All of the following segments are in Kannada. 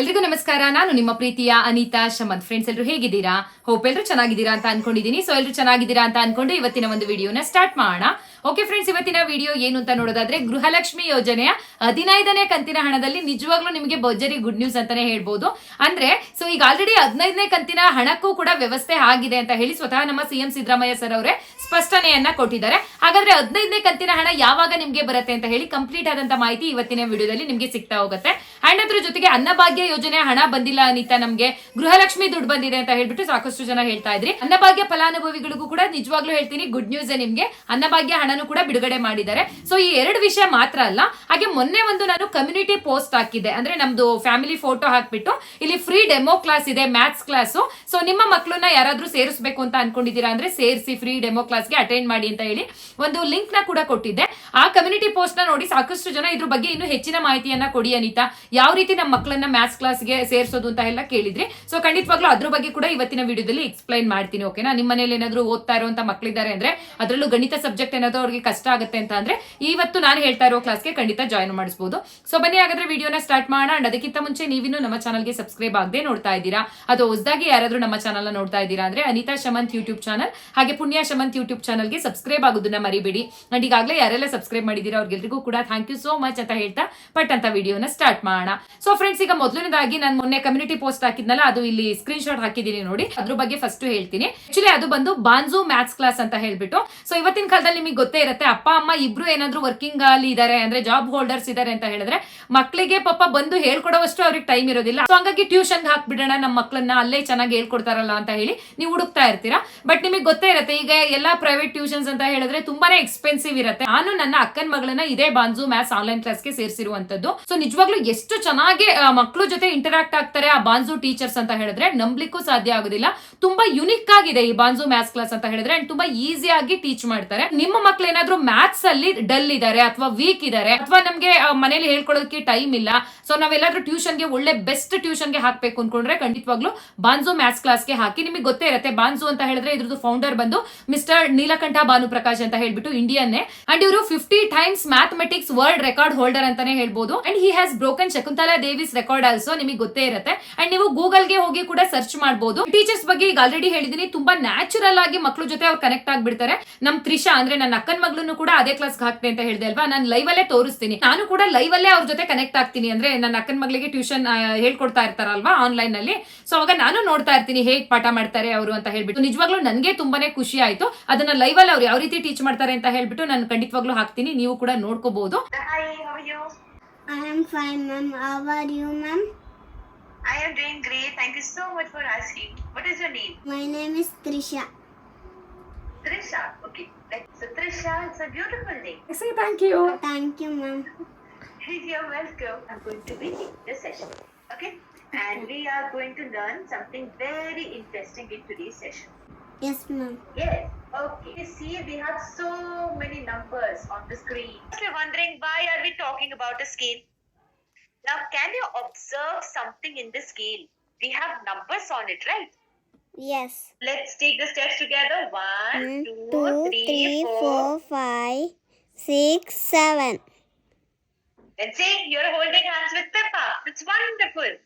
ಎಲ್ರಿಗೂ ನಮಸ್ಕಾರ. ನಾನು ನಿಮ್ಮ ಪ್ರೀತಿಯ ಅನಿತಾ ಶಮದ್ ಫ್ರೆಂಡ್ಸ್ ಎಲ್ಲರೂ ಹೇಗಿದ್ದೀರಾ? ಹೋಪ್ ಎಲ್ಲರೂ ಚೆನ್ನಾಗಿದ್ದೀರಾ ಅಂತ ಅನ್ಕೊಂಡಿದ್ದೀನಿ. ಸೊ ಎಲ್ಲರೂ ಚೆನ್ನಾಗಿದ್ದೀರಾ ಅಂತ ಅನ್ಕೊಂಡು ಇವತ್ತಿನ ಒಂದು ವಿಡಿಯೋನ ಸ್ಟಾರ್ಟ್ ಮಾಡೋಣ. ಓಕೆ ಫ್ರೆಂಡ್ಸ್ ಇವತ್ತಿನ ವಿಡಿಯೋ ಏನು ಅಂತ ನೋಡೋದಾದ್ರೆ ಗೃಹಲಕ್ಷ್ಮಿ ಯೋಜನೆಯ ಹದಿನೈದನೇ ಕಂತಿನ ಹಣದಲ್ಲಿ ನಿಜವಾಗ್ಲೂ ನಿಮಗೆ ಭರ್ಜರಿ ಗುಡ್ ನ್ಯೂಸ್ ಅಂತಾನೆ ಹೇಳ್ಬೋದು. ಅಂದ್ರೆ ಸೊ ಈಗ ಆಲ್ರೆಡಿ ಹದಿನೈದನೇ ಕಂತಿನ ಹಣಕ್ಕೂ ಕೂಡ ವ್ಯವಸ್ಥೆ ಆಗಿದೆ ಅಂತ ಹೇಳಿ ಸ್ವತಃ ನಮ್ಮ ಸಿಎಂ ಸಿದ್ದರಾಮಯ್ಯ ಸರ್ ಅವರೇ ಸ್ಪಷ್ಟನೆಯನ್ನ ಕೊಟ್ಟಿದ್ದಾರೆ. ಹಾಗಾದ್ರೆ ಹದಿನೈದನೇ ಕಂತಿನ ಹಣ ಯಾವಾಗ ನಿಮ್ಗೆ ಬರುತ್ತೆ ಅಂತ ಹೇಳಿ ಕಂಪ್ಲೀಟ್ ಆದಂತ ಮಾಹಿತಿ ಇವತ್ತಿನ ವಿಡಿಯೋದಲ್ಲಿ ನಿಮ್ಗೆ ಸಿಗ್ತಾ ಹೋಗುತ್ತೆ. ಅಂಡ್ ಅದ್ರ ಜೊತೆಗೆ ಅನ್ನಭಾಗ್ಯ ಯೋಜನೆ ಹಣ ಬಂದಿಲ್ಲ ಅನಿತಾ, ನಮ್ಗೆ ಗೃಹಲಕ್ಷ್ಮಿ ದುಡ್ಡು ಬಂದಿದೆ ಅಂತ ಹೇಳ್ಬಿಟ್ಟು ಸಾಕಷ್ಟು ಜನ ಹೇಳ್ತಾ ಇದ್ರಿ. ಅನ್ನಭಾಗ್ಯ ಫಲಾನುಭವಿಗಳಿಗೂ ಕೂಡ ನಿಜವಾಗ್ಲೂ ಹೇಳ್ತೀನಿ ಗುಡ್ ನ್ಯೂಸ್ ನಿಮ್ಗೆ. ಅನ್ನಭಾಗ್ಯ ಹಣನು ಕೂಡ ಬಿಡುಗಡೆ ಮಾಡಿದ್ದಾರೆ. ಸೊ ಈ ಎರಡು ವಿಷಯ ಮಾತ್ರ ಅಲ್ಲ, ಹಾಗೆ ಮೊನ್ನೆ ಒಂದು ನಾನು ಕಮ್ಯುನಿಟಿ ಪೋಸ್ಟ್ ಹಾಕಿದ್ದೆ. ಅಂದ್ರೆ ನಮ್ದು ಫ್ಯಾಮಿಲಿ ಫೋಟೋ ಹಾಕ್ಬಿಟ್ಟು, ಇಲ್ಲಿ ಫ್ರೀ ಡೆಮೋ ಕ್ಲಾಸ್ ಇದೆ ಮ್ಯಾಥ್ಸ್ ಕ್ಲಾಸ್ ಸೊ ನಿಮ್ಮ ಮಕ್ಕಳನ್ನ ಯಾರಾದ್ರೂ ಸೇರಿಸಬೇಕು ಅಂತ ಅನ್ಕೊಂಡಿದ್ದೀರಾ ಅಂದ್ರೆ ಸೇರಿಸಿ ಫ್ರೀ ಡೆಮೋ ಕ್ಲಾಸ್ಗೆ ಅಟೆಂಡ್ ಮಾಡಿ ಅಂತ ಹೇಳಿ ಒಂದು ಲಿಂಕ್ನ ಕೂಡ ಕೊಟ್ಟಿದ್ದೆ. ಆ ಕಮ್ಯುನಿಟಿ ಪೋಸ್ಟ್ನ ನೋಡಿ ಸಾಕಷ್ಟು ಜನ ಇದ್ರ ಬಗ್ಗೆ ಇನ್ನೂ ಹೆಚ್ಚಿನ ಮಾಹಿತಿಯನ್ನ ಕೊಡಿ ಅನಿತಾ. ಯಾವ ರೀತಿ ನಮ್ಮ ಮಕ್ಕಳನ್ನ ಮ್ಯಾಥ್ಸ್ ಕ್ಲಾಸ್ಗೆ ಸೇರಿಸೋದು ಅಂತ ಎಲ್ಲ ಕೇಳಿದ್ರಿ. ಸೊ ಖಂಡಿತವಾಗ್ಲೂ ಅದ್ರ ಬಗ್ಗೆ ಕೂಡ ಇವತ್ತಿನ ವಿಡಿಯೋದಲ್ಲಿ ಎಕ್ಸ್ಪ್ಲೈನ್ ಮಾಡ್ತೀನಿ ಓಕೆನಾ ನಿಮ್ಮ ಮನೇಲಿ ಏನಾದ್ರು ಓದ್ತಾ ಇರುವಂತ ಮಕ್ಕಳಿದ್ದಾರೆ ಅಂದ್ರೆ ಅದರಲ್ಲೂ ಗಣಿತ ಸಬ್ಜೆಕ್ಟ್ ಏನಾದ್ರು ಅವ್ರಿಗೆ ಕಷ್ಟ ಆಗುತ್ತೆ ಅಂತ ಅಂದ್ರೆ ಇವತ್ತು ನಾನು ಹೇಳ್ತಾ ಇರೋ ಕ್ಲಾಸ್ಗೆ ಖಂಡಿತ ಜಾಯ್ನ್ ಮಾಡಿಸಬಹುದು ಸೊ ಬನ್ನಿ ಹಾಗಾದ್ರೆ ವಿಡಿಯೋನ ಸ್ಟಾರ್ಟ್ ಮಾಡೋಣ. ಅಂಡ್ ಅದಕ್ಕಿಂತ ಮುಂಚೆ ನೀವಿನ್ನು ನಮ್ಮ ಚಾನಲ್ಗೆ ಸಬ್ಸ್ಕ್ರೈಬ್ ಆಗದೆ ನೋಡ್ತಾ ಇದ್ದೀರಾ? ಅದು ಹೊಸದಾಗಿ ಯಾರಾದ್ರೂ ನಮ್ಮ ಚಾನಲ್ ನೋಡ್ತಾ ಇದ್ದೀರಾ ಅಂದ್ರೆ ಅನಿತಾ ಶಮಂತ್ ಯೂಟ್ಯೂಬ್ ಚಾನಲ್ ಹಾಗೆ ಪುಣ್ಯ ಶಮಂತ್ ಯೂಟ್ಯೂಬ್ ಚಾನಲ್ಗೆ ಸಬ್ಸ್ಕ್ರೈಬ್ ಆಗೋದನ್ನ ಮರಿಬೇಡಿ. ಅಂಡ್ ಈಗಾಗಲೇ ಯಾರೆಲ್ಲ ಸಬ್ಸ್ಕ್ರೈಬ್ ಮಾಡಿದ್ದೀರಾ ಅವ್ರಿಗೆಲ್ರಿಗೂ ಕೂಡ ಥ್ಯಾಂಕ್ ಯು ಸೋ ಮಚ್ ಅಂತ ಹೇಳ್ತಾ ಪಟ್ ಅಂತ ವಿಡಿಯೋನ ಸ್ಟಾರ್ಟ್ ಮಾಡೋಣ. ಸೊ ಫ್ರೆಂಡ್ಸ್ ಈಗ ಮೊದಲನೇದಾಗಿ ನಾನು ಮೊನ್ನೆ ಕಮ್ಯುನಿಟಿ ಪೋಸ್ಟ್ ಹಾಕಿದ್ನಲ್ಲ, ಅದು ಇಲ್ಲಿ ಸ್ಕ್ರೀನ್ ಶಾಟ್ ಹಾಕಿದ್ದೀನಿ ನೋಡಿ. ಅದ್ರ ಬಗ್ಗೆ ಫಸ್ಟ್ ಹೇಳ್ತೀನಿ. ಆಕ್ಚುಲಿ ಅದು ಬಂದು ಬಾನ್ಸು ಮ್ಯಾಥ್ಸ್ ಕ್ಲಾಸ್ ಅಂತ ಹೇಳ್ಬಿಟ್ಟು. ಸೊ ಇವತ್ತಿನ ಕಾಲದಲ್ಲಿ ನಿಮಗೆ ಗೊತ್ತೇ ಇರುತ್ತೆ, ಅಪ್ಪ, ಅಮ್ಮ ಇಬ್ರು ಏನಾದ್ರು ವರ್ಕಿಂಗ್ ಅಲ್ಲಿ ಇದಾರೆ, ಅಂದ್ರೆ ಜಾಬ್ ಹೋಲ್ಡರ್ಸ್ ಇದಾರೆ ಅಂತ ಹೇಳಿದ್ರೆ ಮಕ್ಕಳಿಗೆ ಪಾಪ ಬಂದು ಹೇಳ್ಕೊಡೋವಷ್ಟು ಅವ್ರಿಗೆ ಟೈಮ್ ಇರೋದಿಲ್ಲ. ಸೊ ಹಂಗಾಗಿ ಟ್ಯೂಷನ್ ಹಾಕ್ಬಿಡೋಣ ನಮ್ಮ ಮಕ್ಕಳನ್ನ ಅಲ್ಲೇ ಚೆನ್ನಾಗಿ ಹೇಳ್ಕೊಡ್ತಾರಲ್ಲ ಅಂತ ಹೇಳಿ ನೀವು ಹುಡುಕ್ತಾ ಇರ್ತೀರಾ. ಬಟ್ ನಿಮಗೆ ಗೊತ್ತೇ ಇರುತ್ತೆ, ಈಗ ಎಲ್ಲಾ ಪ್ರೈವೇಟ್ ಟ್ಯೂಷನ್ಸ್ ಅಂತ ಹೇಳಿದ್ರೆ ತುಂಬಾನೇ ಎಕ್ಸ್ಪೆನ್ಸಿವ್ ಇರುತ್ತೆ. ನಾನು ನನ್ನ ಅಕ್ಕನ ಮಗಳನ್ನ ಇದೇ ಬಾನ್ಸು ಮ್ಯಾಥ್ಸ್ ಆನ್ಲೈನ್ ಕ್ಲಾಸ್ಗೆ ಸೇರಿಸಿರುವಂತದ್ದು. ಸೊ ನಿಜವಾಗ್ಲೂ ಎಷ್ಟು ಚೆನ್ನಾಗಿ ಮಕ್ಕಳ ಜೊತೆ ಇಂಟರಾಕ್ಟ್ ಆಗ್ತಾರೆ ಆ ಬಾನ್ಸು ಟೀಚರ್ಸ್ ಅಂತ ಹೇಳಿದ್ರೆ ನಂಬ್ಲಿಕ್ಕೂ ಸಾಧ್ಯ ಆಗೋದಿಲ್ಲ. ತುಂಬಾ ಯುನಿಕ್ ಆಗಿದೆ ಈ ಬಾನ್ಸು ಮ್ಯಾಥ್ಸ್ ಕ್ಲಾಸ್ ಅಂತ ಹೇಳಿದ್ರೆ ಅಂಡ್ ತುಂಬಾ ಆಗಿ ಟೀಚ್ ಮಾಡ್ತಾರೆ. ನಿಮ್ಮ ಮಕ್ಳು ಏನಾದ್ರು ಮ್ಯಾಥ್ಸ್ ಅಲ್ಲಿ ಡಲ್ ಇದಾರೆ ಅಥವಾ ವೀಕ್ ಇದಾರೆ ಅಥವಾ ನಮ್ಗೆ ಮನೇಲಿ ಹೇಳ್ಕೊಡೋದಕ್ಕೆ ಟೈಮ್ ಇಲ್ಲ. ಸೊ ನಾವೆಲ್ಲಾದ್ರೂ ಟ್ಯೂಷನ್ಗೆ ಒಳ್ಳೆ ಬೆಸ್ಟ್ ಟ್ಯೂಷನ್ಗೆ ಹಾಕ್ಬೇಕು ಅನ್ಕೊಂಡ್ರೆ ಖಂಡಿತವಾಗ್ಲೂ ಬಾನ್ಸು ಮ್ಯಾಥ್ಸ್ ಕ್ಲಾಸ್ಗೆ ಹಾಕಿ. ನಿಮಗೆ ಗೊತ್ತೇ ಇರುತ್ತೆ ಬಾನ್ಸು ಅಂತ ಹೇಳಿದ್ರೆ ಇದ್ರದ್ದು ಫೌಂಡರ್ ಬಂದು ಮಿಸ್ಟರ್ ನೀಲಕಂಠ ಭಾನುಪ್ರಕಾಶ್ ಅಂತ ಹೇಳ್ಬಿಟ್ಟು ಇಂಡಿಯನ್ನೇ. ಅಂಡ್ ಇವರು fifty times mathematics world record holder ಅಂತಾನೆ ಹೇಳ್ಬೋದು. And he has broken Shakuntala Devi's record also ನಿಮಗೆ ಗೊತ್ತೇ ಇರುತ್ತೆ. ಅಂಡ್ ನೀವು ಗೂಗಲ್ಗೆ ಹೋಗಿ ಕೂಡ ಸರ್ಚ್ ಮಾಡಬಹುದು ಟೀಚರ್ಸ್ ಬಗ್ಗೆ ಈಗ ಆಲ್ರೆಡಿ ಹೇಳಿದೀನಿ, ತುಂಬಾ ನ್ಯಾಚುರಲ್ ಆಗಿ ಮಕ್ಳ ಜೊತೆ ಅವ್ರು ಕನೆಕ್ಟ್ ಆಗ್ಬಿಡ್ತಾರೆ. ನಮ್ ತ್ರಿಷಾ ಅಂದ್ರೆ ನನ್ನ ಅಕ್ಕನ ಮಗಳನ್ನು ಕೂಡ ಅದೇ ಕ್ಲಾಸ್ ಹಾಕ್ತೆ ಅಂತ ಹೇಳಿದೆ ಅಲ್ವಾ? ನಾನು ಲೈವ್ ಅಲ್ಲೇ ತೋರಿಸ್ತೀನಿ. ನಾನು ಕೂಡ ಲೈವ್ ಅಲ್ಲೇ ಅವ್ರ ಜೊತೆ ಕನೆಕ್ಟ್ ಆಗ್ತೀನಿ ಅಂದ್ರೆ ನನ್ನ ಅಕ್ಕನ ಮಗಳಿಗೆ ಟ್ಯೂಷನ್ ಹೇಳ್ಕೊಡ್ತಾ ಇರ್ತಾರಲ್ವಾ ಆನ್ಲೈನ್ನಲ್ಲಿ? ಸೊ ಅವಾಗ ನಾನು ನೋಡ್ತಾ ಇರ್ತೀನಿ, ಹೇಗ್ ಪಾಠ ಮಾಡ್ತಾರೆ ಅವರು ಅಂತ ಹೇಳ್ಬಿಟ್ಟು. ನಿಜವಾಗ್ಲೂ ನನಗೆ ತುಂಬಾನೇ ಖುಷಿ ಆಯ್ತು. ಅದನ್ನ ಲೈವ್ ಅಲ್ಲಿ ಅವ್ರು ಯಾವ ರೀತಿ ಟೀಚ್ ಮಾಡ್ತಾರೆ ಅಂತ ಹೇಳ್ಬಿಟ್ಟು ನಾನು ಖಂಡಿತವಾಗ್ಲೂ ಹಾಕ್ತೀನಿ ನೀವು ಕೂಡ ನೋಡ್ಕೋಬಹುದು Hi, are you? I am fine, ma'am. How are you, ma'am? I am doing great. Thank you so much for asking. What is your name? My name is Trisha. Trisha. Okay. Like, So Trisha, it's a beautiful name. I say Thank you, ma'am. You're welcome. I'm going to begin in this session. Okay? And we are going to learn something very interesting in today's session. Yes, ma'am. Yes. Okay. You see, we have so many numbers on the screen. If you're wondering why are we talking about a scale? Now, can you observe something in the scale? We have numbers on it, right? Yes. Let's take the steps together. One, One, two, two, three, three, four. four, five, six, seven. And see, you're holding hands with Peppa. It's wonderful.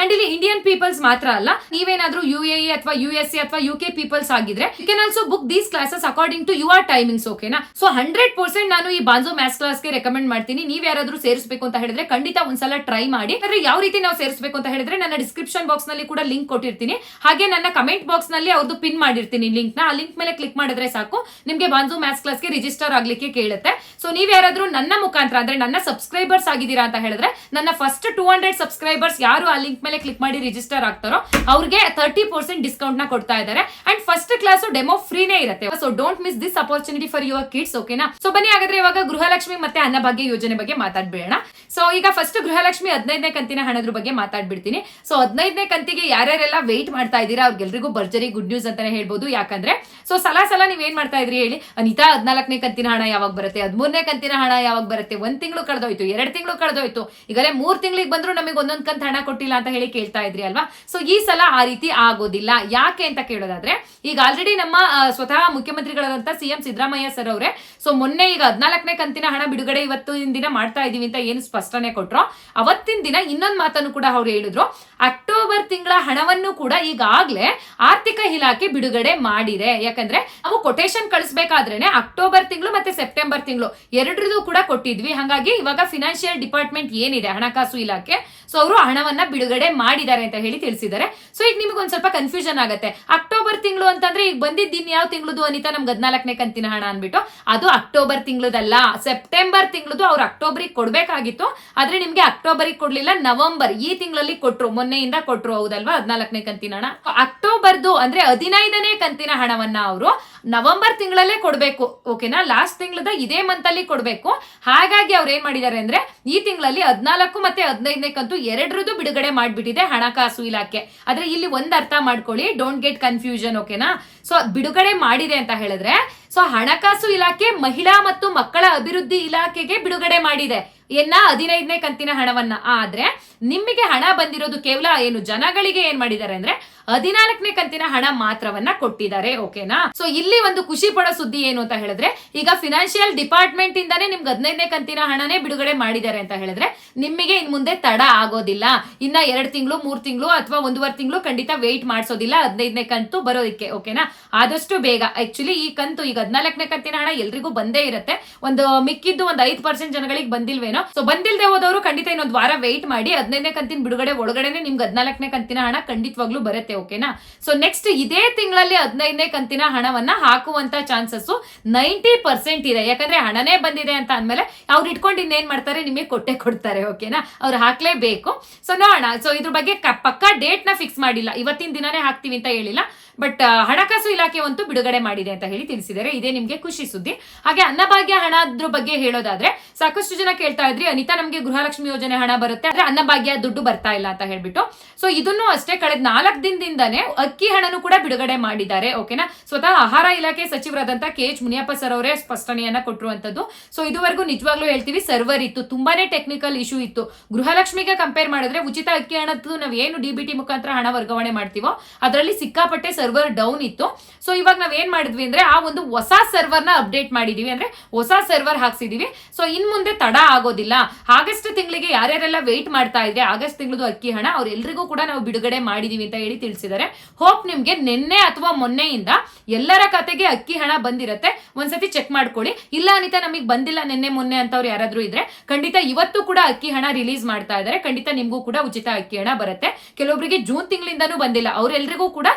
And ಇಲ್ಲಿ ಇಂಡಿಯನ್ ಪೀಪಲ್ಸ್ ಮಾತ್ರ ಅಲ್ಲ, ನೀವೇನಾದ್ರೂ ಯು ಎ ಅಥವಾ ಯು ಎಸ್ ಅಥವಾ ಯು ಕೆ ಪೀಪಲ್ಸ್ ಆಗಿದ್ರೆ you can also book these classes according to your timings ಓಕೆನಾ ಸೊ ಹಂಡ್ರೆಡ್ ಪರ್ಸೆಂಟ್ ನಾನು ಈ ಬಾನ್ಸೋ ಮ್ಯಾಥ್ಸ್ ಕ್ಲಾಸ್ಗೆ ರೆಕಮೆಂಡ್ ಮಾಡ್ತೀನಿ. ನೀವ್ ಯಾರಾದ್ರೂ ಸೇರಿಸಬೇಕು ಅಂತ ಹೇಳಿದ್ರೆ ಖಂಡಿತ ಒಂದ್ಸಲ ಟ್ರೈ ಮಾಡಿ. ಅಂದ್ರೆ ಯಾವ ರೀತಿ ನಾವು ಸೇರಿಸಬೇಕು ಅಂತ ಹೇಳಿದ್ರೆ ನನ್ನ ಡಿಸ್ಕ್ರಿಪ್ಷನ್ ಬಾಕ್ಸ್ನಲ್ಲಿ ಕೂಡ ಲಿಂಕ್ ಕೊಟ್ಟಿರ್ತೀನಿ. ಹಾಗೆ ನನ್ನ ಕಮೆಂಟ್ ಬಾಕ್ಸ್ನಲ್ಲಿ ಅವ್ರದ್ದು ಪಿನ್ ಮಾಡಿರ್ತೀನಿ ಲಿಂಕ್ನ. ಆ ಲಿಂಕ್ ಮೇಲೆ ಕ್ಲಿಕ್ ಮಾಡಿದ್ರೆ ಸಾಕು. ನಿಮ್ಗೆ ಬಾನ್ಸೋ ಮ್ಯಾಥ್ಸ್ ಕ್ಲಾಸ್ಗೆ ರಿಜಿಸ್ಟರ್ ಆಗ್ಲಿಕ್ಕೆ ಕೇಳುತ್ತೆ. ಸೊ ನೀವ್ ಯಾರಾದ್ರೂ ನನ್ನ ಮುಖಾಂತರ, ಅಂದ್ರೆ ನನ್ನ ಸಬ್ಸ್ಕ್ರೈಬರ್ಸ್ ಆಗಿದ್ದೀರಾ ಅಂತ ಹೇಳಿದ್ರೆ, ನನ್ನ ಫಸ್ಟ್ ಟೂ ಹಂಡ್ರೆಡ್ ಸಬ್ಸ್ಕ್ರೈಬರ್ಸ್ ಯಾರು ಆ ಲಿಂಕ್ ಮೇಲೆ ಕ್ಲಿಕ್ ಮಾಡಿ ರಿಜಿಸ್ಟರ್ ಆಗ್ತಾರೋ, ಅವ್ರಿಗೆ ತರ್ಟಿ ಪರ್ಸೆಂಟ್ ಡಿಸ್ಕೌಂಟ್ನ ಕೊಡ್ತಾ ಇದ್ದಾರೆ. ಅಂಡ್ ಫಸ್ಟ್ ಕ್ಲಾಸ್ ಡೆಮೋ ಫ್ರೀನೇ ಇರುತ್ತೆ. So don't miss this opportunity for your kids ಓಕೆನಾ ಸೊ ಬನ್ನಿ ಹಾಗಾದ್ರೆ ಇವಾಗ ಗೃಹಲಕ್ಷ್ಮಿ ಮತ್ತೆ ಅನ್ನಭಾಗ್ಯ ಯೋಜನೆ ಬಗ್ಗೆ ಮಾತಾಡ್ಬೇಡ ಸೊ ಈಗ ಫಸ್ಟ್ ಗೃಹಲಕ್ಷ್ಮಿ ಹದಿನೈದನೇ ಕಂತಿನ ಹಣದ್ರ ಬಗ್ಗೆ ಮಾತಾಡ್ಬಿಡ್ತೀನಿ. ಸೊ ಹದಿನೈದನೇ ಕಂತಿಗೆ ಯಾರ್ಯಾರೆಲ್ಲ ವೆಯ್ಟ್ ಮಾಡ್ತಾ ಇದ್ದೀರಾ? ಅವ್ರಿಗೆಲ್ರಿಗೂ ಭರ್ಜರಿ ಗುಡ್ ನ್ಯೂಸ್ ಅಂತಾನೆ ಹೇಳ್ಬೋದು. ಯಾಕಂದ್ರೆ ಸೊ ಸಲ ಸಲ ನೀವ್ ಏನ್ ಮಾಡ್ತಾ ಇದ್ರಿ ಹೇಳಿ? ಅನಿತಾ, ಹದಿನಾಲ್ಕನೇ ಕಂತಿನ ಹಣ ಯಾವಾಗ ಬರುತ್ತೆ? ಹದಿಮೂರನೇ ಕಂತಿನ ಹಣ ಯಾವಾಗ ಬರುತ್ತೆ? ಒಂದ್ ತಿಂಗಳು ಕಳೆದೋಯ್ತು, ಎರಡು ತಿಂಗಳು ಕಳೆದೋಯ್ತು. ಈಗಲೇ ಮೂರ್ ತಿಂಗಳಿಗೆ ಬಂದ್ರು ನಮಗೆ ಒಂದೊಂದ್ ಕಂತ ಹಣ ಕೊಟ್ಟಿಲ್ಲ ಅಂತ ಹೇಳಿ ಕೇಳ್ತಾ ಇದ್ರಿ ಅಲ್ವಾ? ಸೊ ಈ ಸಲ ಆ ರೀತಿ ಆಗೋದಿಲ್ಲ. ಯಾಕೆ ಅಂತ ಕೇಳೋದಾದ್ರೆ, ಈಗ ಆಲ್ರೆಡಿ ನಮ್ಮ ಸ್ವತಃ ಮುಖ್ಯಮಂತ್ರಿಗಳಾದಂತ ಸಿಎಂ ಸಿದ್ದರಾಮಯ್ಯ ಸರ್ ಅವರೇ ಸೊ ಮೊನ್ನೆ ಈಗ ಹದಿನಾಲ್ಕನೇ ಕಂತಿನ ಹಣ ಬಿಡುಗಡೆ ಇವತ್ತಿನ ದಿನ ಮಾಡ್ತಾ ಇದೀವಿ ಅಂತ ಏನು ಸ್ಪಷ್ಟನೆ ಕೊಟ್ರು, ಅವತ್ತಿನ ದಿನ ಇನ್ನೊಂದು ಮಾತನ್ನು ಕೂಡ ಅವ್ರು ಹೇಳಿದ್ರು. ಅಕ್ಟೋಬರ್ ತಿಂಗಳ ಹಣವನ್ನು ಕೂಡ ಈಗಾಗ್ಲೇ ಆರ್ಥಿಕ ಇಲಾಖೆ ಬಿಡುಗಡೆ ಮಾಡಿದೆ. ಯಾಕಂದ್ರೆ, ನಾವು ಕೊಟೇಶನ್ ಕಳಿಸಬೇಕಾದ್ರೇನೆ ಅಕ್ಟೋಬರ್ ತಿಂಗಳು ಮತ್ತೆ ಸೆಪ್ಟೆಂಬರ್ ತಿಂಗಳು ಎರಡರದು ಕೂಡ ಕೊಟ್ಟಿದ್ವಿ. ಹಾಗಾಗಿ ಇವಾಗ ಫಿನಾನ್ಷಿಯಲ್ ಡಿಪಾರ್ಟ್ಮೆಂಟ್ ಏನಿದೆ, ಹಣಕಾಸು ಇಲಾಖೆ ಸೊ ಅವರು ಹಣವನ್ನ ಬಿಡುಗಡೆ ಮಾಡಿದ್ದಾರೆ ಅಂತ ಹೇಳಿ ತಿಳಿಸಿದ್ದಾರೆ. ಸೊ ಈಗ ನಿಮಗೆ ಒಂದ್ ಸ್ವಲ್ಪ ಕನ್ಫ್ಯೂಷನ್ ಆಗುತ್ತೆ. ಅಕ್ಟೋಬರ್ ತಿಂಗಳು ಅಂತಂದ್ರೆ ಈಗ ಬಂದಿದ್ದ ಇನ್ ಯಾವ ತಿಂಗಳದು ಅನಿತಾ? ನಮ್ಗೆ ಹದಿನಾಲ್ಕನೇ ಕಂತಿನ ಹಣ ಅನ್ಬಿಟ್ಟು ಅದು ಅಕ್ಟೋಬರ್ ತಿಂಗಳದಲ್ಲ. ಸೆಪ್ಟೆಂಬರ್ ತಿಂಗಳದು ಅವ್ರು ಅಕ್ಟೋಬರಿಗೆ ಕೊಡ್ಬೇಕಾಗಿತ್ತು. ಆದ್ರೆ ನಿಮ್ಗೆ ಅಕ್ಟೋಬರಿಗೆ ಕೊಡ್ಲಿಲ್ಲ ನವೆಂಬರ್ ಈ ತಿಂಗಳಲ್ಲಿ ಕೊಟ್ರು. ಮೊನ್ನೆಯಿಂದ ಕೊಟ್ರು ಹೌದಲ್ವಾ? ಹದಿನಾಲ್ಕನೇ ಕಂತಿನ ಹಣ. ಅಕ್ಟೋಬರ್ದು ಅಂದ್ರೆ ಹದಿನೈದನೇ ಕಂತಿನ ಹಣವನ್ನ ಅವರು ನವೆಂಬರ್ ತಿಂಗಳಲ್ಲೇ ಕೊಡ್ಬೇಕು, ಓಕೆನಾ? ಲಾಸ್ಟ್ ತಿಂಗಳದ ಇದೇ ಮಂತ್ ಅಲ್ಲಿ ಕೊಡ್ಬೇಕು. ಹಾಗಾಗಿ ಅವ್ರು ಏನ್ ಮಾಡಿದ್ದಾರೆ ಅಂದ್ರೆ ಈ ತಿಂಗಳಲ್ಲಿ ಹದಿನಾಲ್ಕು ಮತ್ತೆ ಹದಿನೈದನೇ ಕಂತು ಎರಡರದ್ದು ಬಿಡುಗಡೆ ಮಾಡಿಬಿಟ್ಟಿದೆ ಹಣಕಾಸು ಇಲಾಖೆ. ಆದ್ರೆ ಇಲ್ಲಿ ಒಂದ್ ಅರ್ಥ ಮಾಡ್ಕೊಳ್ಳಿ ಡೋಂಟ್ ಗೆಟ್ ಕನ್ಫ್ಯೂಷನ್ ಓಕೆನಾ? ಸೊ ಬಿಡುಗಡೆ ಮಾಡಿದೆ ಅಂತ ಹೇಳಿದ್ರೆ ಸೊ ಹಣಕಾಸು ಇಲಾಖೆ ಮಹಿಳಾ ಮತ್ತು ಮಕ್ಕಳ ಅಭಿವೃದ್ಧಿ ಇಲಾಖೆಗೆ ಬಿಡುಗಡೆ ಮಾಡಿದೆ. ಎನ್ನ ಹದಿನೈದನೇ ಕಂತಿನ ಹಣವನ್ನ. ಆದ್ರೆ ನಿಮಗೆ ಹಣ ಬಂದಿರೋದು ಕೇವಲ ಏನು ಜನಗಳಿಗೆ ಏನ್ ಮಾಡಿದ್ದಾರೆ ಅಂದ್ರೆ ಹದಿನಾಲ್ಕನೇ ಕಂತಿನ ಹಣ ಮಾತ್ರವನ್ನ ಕೊಟ್ಟಿದ್ದಾರೆ, ಓಕೆನಾ? ಸೊ ಇಲ್ಲಿ ಒಂದು ಖುಷಿ ಪಡೋ ಸುದ್ದಿ ಏನು ಅಂತ ಹೇಳಿದ್ರೆ, ಈಗ ಫಿನಾನ್ಷಿಯಲ್ ಡಿಪಾರ್ಟ್ಮೆಂಟ್ ಇಂದಾನೇ ನಿಮ್ಗೆ ಹದಿನೈದನೇ ಕಂತಿನ ಹಣನೇ ಬಿಡುಗಡೆ ಮಾಡಿದ್ದಾರೆ ಅಂತ ಹೇಳಿದ್ರೆ ನಿಮಗೆ ಇನ್ ಮುಂದೆ ತಡ ಆಗೋದಿಲ್ಲ. ಇನ್ನ ಎರಡು ತಿಂಗಳು, ಮೂರ್ ತಿಂಗಳು ಅಥವಾ ಒಂದೂವರೆ ತಿಂಗಳು ಖಂಡಿತ ವೆಯ್ಟ್ ಮಾಡಿಸೋದಿಲ್ಲ ಹದಿನೈದನೇ ಕಂತು ಬರೋದಿಕ್ಕೆ, ಓಕೆನಾ? ಆದಷ್ಟು ಬೇಗ. ಆಕ್ಚುಲಿ ಈ ಕಂತು ಈಗ ಹದಿನಾಲ್ಕನೇ ಕಂತಿನ ಹಣ ಎಲ್ರಿಗೂ ಬಂದೇ ಇರುತ್ತೆ. ಒಂದು ಮಿಕ್ಕಿದ್ದು ಒಂದು ಐದು ಪರ್ಸೆಂಟ್ ಜನಗಳಿಗೆ ಬಂದಿಲ್ವೇನೋ ಸೊ ಬಂದಿಲ್ದೆ ಹೋದವರು ಖಂಡಿತ ಇನ್ನೊಂದು ವಾರ ವೆಯ್ಟ್ ಮಾಡಿ, ಹದಿನೈದನೇ ಕಂತಿನ ಬಿಡುಗಡೆ ಒಳಗಡೆನೆ ನಿಮ್ಗೆ ಹದಿನಾಲ್ಕನೇ ಕಂತಿನ ಹಣ ಖಂಡಿತವಾಗ್ಲೂ ಬರುತ್ತೆ ಓಕೆನಾ ಸೊ ನೆಕ್ಸ್ಟ್ ಇದೇ ತಿಂಗಳಲ್ಲಿ ಹದಿನೈದನೇ ಕಂತಿನ ಹಣವನ್ನ ಹಾಕುವಂತ ಚಾನ್ಸಸ್ ನೈಂಟಿ ಪರ್ಸೆಂಟ್ ಇದೆ. ಯಾಕಂದ್ರೆ ಹಣನೇ ಬಂದಿದೆ ಅಂತ ಅಂದ್ಮೇಲೆ ಅವ್ರು ಇಟ್ಕೊಂಡು ಇನ್ನೇನ್ ಮಾಡ್ತಾರೆ? ನಿಮಗೆ ಕೊಟ್ಟೆ ಕೊಡ್ತಾರೆ ಓಕೆನಾ ಅವ್ರು ಹಾಕ್ಲೇಬೇಕು. ಸೊ ನೋಡೋಣ. ಸೊ ಇದ್ರ ಬಗ್ಗೆ ಪಕ್ಕಾ ಡೇಟ್ನ ಫಿಕ್ಸ್ ಮಾಡಿಲ್ಲ. ಇವತ್ತಿನ ದಿನನೇ ಹಾಕ್ತೀವಿ ಅಂತ ಹೇಳಿಲ್ಲ. ಬಟ್ ಹಣಕಾಸು ಇಲಾಖೆ ಅಂತೂ ಬಿಡುಗಡೆ ಮಾಡಿದೆ ಅಂತ ಹೇಳಿ ತಿಳಿಸಿದ್ದಾರೆ. ಇದೇ ನಿಮಗೆ ಖುಷಿ ಸುದ್ದಿ. ಹಾಗೆ ಅನ್ನಭಾಗ್ಯ ಹಣದ್ರ ಬಗ್ಗೆ ಹೇಳೋದಾದ್ರೆ, ಸಾಕಷ್ಟು ಜನ ಕೇಳ್ತಾ ಇದ್ರಿ, ಅನಿತಾ ನಮಗೆ ಗೃಹಲಕ್ಷ್ಮಿ ಯೋಜನೆ ಹಣ ಬರುತ್ತೆ, ಆದ್ರೆ ಅನ್ನಭಾಗ್ಯ ದುಡ್ಡು ಬರ್ತಾ ಇಲ್ಲ ಅಂತ ಹೇಳ್ಬಿಟ್ಟು. ಸೊ ಇದನ್ನು ಅಷ್ಟೇ ಕಳೆದ ನಾಲ್ಕು ದಿನದಿಂದಾನೇ ಅಕ್ಕಿ ಹಣನು ಕೂಡ ಬಿಡುಗಡೆ ಮಾಡಿದ್ದಾರೆ ಓಕೆನಾ ಸ್ವತಃ ಆಹಾರ ಇಲಾಖೆ ಸಚಿವರಾದಂತ ಕೆ ಎಚ್ ಮುನಿಯಪ್ಪ ಸರ್ ಅವರೇ ಸ್ಪಷ್ಟನೆಯನ್ನ ಕೊಟ್ಟಿರುವಂತದ್ದು ಸೊ ಇದುವರೆಗೂ ನಿಜವಾಗ್ಲೂ ಹೇಳ್ತೀವಿ ಸರ್ವರ್ ಇತ್ತು, ತುಂಬಾನೇ ಟೆಕ್ನಿಕಲ್ ಇಶ್ಯೂ ಇತ್ತು. ಗೃಹಲಕ್ಷ್ಮಿಗೆ ಕಂಪೇರ್ ಮಾಡಿದ್ರೆ ಉಚಿತ ಅಕ್ಕಿ ಹಣದ್ದು ನಾವು ಏನು ಡಿಬಿಟಿ ಮುಖಾಂತರ ಹಣ ವರ್ಗಾವಣೆ ಮಾಡ್ತೀವೋ, ಅದರಲ್ಲಿ ಸಿಕ್ಕಾಪಟ್ಟೆ ಸರ್ವರ್ ಡೌನ್ ಇತ್ತು. ಸೊ ಇವಾಗ ನಾವ್ ಏನ್ ಮಾಡಿದ್ವಿ ಅಂದ್ರೆ ಆ ಒಂದು ಹೊಸ ಸರ್ವರ್ನ ಅಪ್ಡೇಟ್ ಮಾಡಿದೀವಿ. ಅಂದ್ರೆ ಹೊಸ ಸರ್ವರ್ ಹಾಕ್ಸಿದೀವಿ. ಸೊ ಇನ್ ಮುಂದೆ ತಡ ಆಗೋದಿಲ್ಲ. ಆಗಸ್ಟ್ ತಿಂಗಳಿಗೆ ಯಾರ್ಯಾರೆಲ್ಲ ವೆಯ್ಟ್ ಮಾಡ್ತಾ ಇದ್ರೆ, ಆಗಸ್ಟ್ ತಿಂಗಳದು ಅಕ್ಕಿ ಹಣ ಅವ್ರೆಲ್ರಿಗೂ ಕೂಡ ನಾವು ಬಿಡುಗಡೆ ಮಾಡಿದೀವಿ ಅಂತ ಹೇಳಿ ತಿಳಿಸಿದ್ದಾರೆ ಹೋಪ್ ನಿಮ್ಗೆ ನಿನ್ನೆ ಅಥವಾ ಮೊನ್ನೆಯಿಂದ ಎಲ್ಲರ ಖಾತೆಗೆ ಅಕ್ಕಿ ಹಣ ಬಂದಿರತ್ತೆ. ಒಂದ್ಸತಿ ಚೆಕ್ ಮಾಡ್ಕೊಳ್ಳಿ. ಇಲ್ಲ ಅನಿತಾ, ನಮಗೆ ಬಂದಿಲ್ಲ ನಿನ್ನೆ ಮೊನ್ನೆ ಅಂತವ್ರು ಯಾರಾದ್ರೂ ಇದ್ರೆ, ಖಂಡಿತ ಇವತ್ತು ಕೂಡ ಅಕ್ಕಿ ಹಣ ರಿಲೀಸ್ ಮಾಡ್ತಾ ಇದ್ದಾರೆ ಖಂಡಿತ ನಿಮ್ಗೂ ಕೂಡ ಉಚಿತ ಅಕ್ಕಿ ಹಣ ಬರುತ್ತೆ. ಕೆಲವೊಬ್ಬರಿಗೆ ಜೂನ್ ತಿಂಗಳಿಂದನೂ ಬಂದಿಲ್ಲ. ಅವರೆಲ್ಲರಿಗೂ ಕೂಡ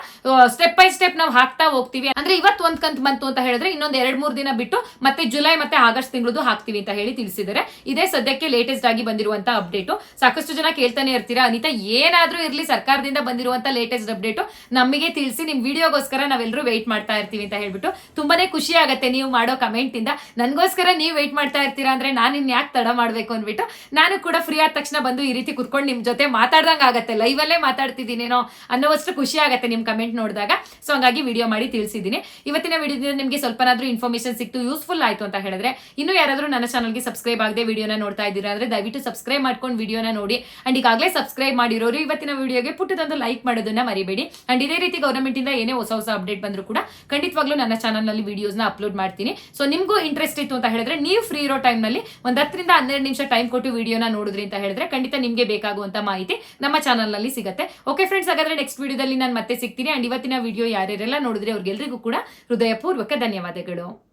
ಸ್ಟೆಪ್ ಬೈ ಸ್ಟೆಪ್ ನಾವು ಹಾಕ್ತಾ ಹೋಗ್ತೀವಿ. ಅಂದ್ರೆ ಇವತ್ತು ಒಂದ್ ಕಂತ್ ಬಂತು ಅಂತ ಹೇಳಿದ್ರೆ ಇನ್ನೊಂದ್ ಎರಡ್ ಮೂರ್ ದಿನ ಬಿಟ್ಟು ಮತ್ತೆ ಜುಲೈ ಮತ್ತೆ ಆಗಸ್ಟ್ ತಿಂಗಳದು ಹಾಕ್ತೀವಿ ಅಂತ ಹೇಳಿ ತಿಳಿಸಿದ್ದಾರೆ. ಇದೇ ಸದ್ಯಕ್ಕೆ ಲೇಟೆಸ್ಟ್ ಆಗಿ ಬಂದಿರುವಂತ ಅಪ್ಡೇಟ್ ಸಾಕಷ್ಟು ಜನ ಕೇಳ್ತಾನೆ ಇರ್ತೀರಾ, ಅನಿತಾ ಏನಾದ್ರೂ ಇರ್ಲಿ ಸರ್ಕಾರದಿಂದ ಬಂದಿರುವಂತ ಲೇಟೆಸ್ಟ್ ಅಪ್ಡೇಟ್ ನಮಗೆ ತಿಳಿಸಿ, ನಿಮ್ ವಿಡಿಯೋಗೋಸ್ಕರ ನಾವೆಲ್ಲರೂ ವೆಯ್ಟ್ ಮಾಡ್ತಾ ಇರ್ತೀವಿ ಅಂತ ಹೇಳ್ಬಿಟ್ಟು ತುಂಬಾನೇ ಖುಷಿ ಆಗುತ್ತೆ ನೀವು ಮಾಡೋ ಕಮೆಂಟ್ ಇಂದ. ನನ್ಗೋಸ್ಕರ ನೀವು ವೆಯ್ಟ್ ಮಾಡ್ತಾ ಇರ್ತೀರಾ ಅಂದ್ರೆ ನಾನು ಇನ್ ಯಾಕೆ ತಡ ಮಾಡ್ಬೇಕು ಅಂದ್ಬಿಟ್ಟು ನಾನು ಕೂಡ ಫ್ರೀ ಆದ ತಕ್ಷಣ ಬಂದು ಈ ರೀತಿ ಕುತ್ಕೊಂಡು ನಿಮ್ ಜೊತೆ ಮಾತಾಡ್ದಂಗೆ ಆಗತ್ತೆ. ಲೈವ್ ಅಲ್ಲೇ ಮಾತಾಡ್ತಿದ್ದೀನೇನೋ ಅನ್ನೋವಷ್ಟು ಖುಷಿ ಆಗುತ್ತೆ ನಿಮ್ ಕಮೆಂಟ್ ನೋಡಿದಾಗ. ಸೊ ಹಂಗಾಗಿ ವಿಡಿಯೋ ಮಾಡಿ ತಿಳಿಸಿದ್ದೀನಿ. ಇವತ್ತಿನ ವಿಡಿಯೋದಿಂದ ನಿಮಗೆ ಸ್ವಲ್ಪನಾದ್ರೂ ಇನ್ಫಾರ್ಮೇಶನ್ ಸಿಕ್ತು ಯೂಸ್ಫುಲ್ ಆಯ್ತು ಅಂತ ಹೇಳಿದ್ರೆ, ಇನ್ನು ಯಾರಾದರೂ ನನ್ನ ಚಾನಲ್ಗೆ ಸಬ್ಸ್ಕ್ರೈಬ್ ಆಗದೆ ವಿಡಿಯೋನ ನೋಡ್ತಾ ಇದ್ದೀರಾ ಅಂದ್ರೆ ದಯವಿಟ್ಟು ಸಬ್ಸ್ಕ್ರೈಬ್ ಮಾಡ್ಕೊಂಡು ವಿಡಿಯೋನ ನೋಡಿ. ಅಂಡ್ ಈಗಾಗಲೇ ಸಬ್ಸ್ಕ್ರೈಬ್ ಮಾಡಿರೋರು ಇವತ್ತಿನ ವಿಡಿಯೋಗೆ ಪುಟ್ಟದೊಂದು ಲೈಕ್ ಮಾಡೋದನ್ನ ಮರಿಬೇಡಿ. ಅಂಡ್ ಇದೇ ರೀತಿ ಗೌರ್ಮೆಂಟಿಂದ ಇಂದ ಏನೇ ಹೊಸ ಹೊಸ ಅಪ್ಡೇಟ್ ಬಂದ್ರು ಕೂಡ ಖಂಡಿತವಾಗ್ಲೂ ನನ್ನ ಚಾನಲ್ನಲ್ಲಿ ವಿಡಿಯೋಸ್ನ ಅಪ್ಲೋಡ್ ಮಾಡ್ತೀನಿ. ಸೊ ನಿಮಗೂ ಇಂಟ್ರೆಸ್ಟ್ ಇತ್ತು ಅಂತ ಹೇಳಿದ್ರೆ ನೀವು ಫ್ರೀ ಇರೋ ಟೈಮ್ನಲ್ಲಿ ಒಂದ್ ಹತ್ತರಿಂದ ಹನ್ನೆರಡು ನಿಮಿಷ ಟೈಮ್ ಕೊಟ್ಟು ವಿಡಿಯೋನ ನೋಡಿದ್ರಿ ಅಂತ ಹೇಳಿದ್ರೆ ಖಂಡಿತ ನಿಮಗೆ ಬೇಕಾಗುವಂತ ಮಾಹಿತಿ ನಮ್ಮ ಚಾನಲ್ನಲ್ಲಿ ಸಿಗುತ್ತೆ. ಓಕೆ ಫ್ರೆಂಡ್ಸ್ ಹಾಗಾದ್ರೆ ನೆಕ್ಸ್ಟ್ ವಿಡಿಯೋದಲ್ಲಿ ನಾನು ಮತ್ತೆ ಸಿಗ್ತೀನಿ. ಅಂಡ್ ಇವತ್ತಿನ ವಿಡಿಯೋ ಯಾರ್ಯಾರೆಲ್ಲ ನೋಡಿದ್ರೆ ಅವ್ರಿಗೆಲ್ರಿಗೂ ಕೂಡ ಹೃದಯಪೂರ್ವಕ ಧನ್ಯವಾದಗಳು.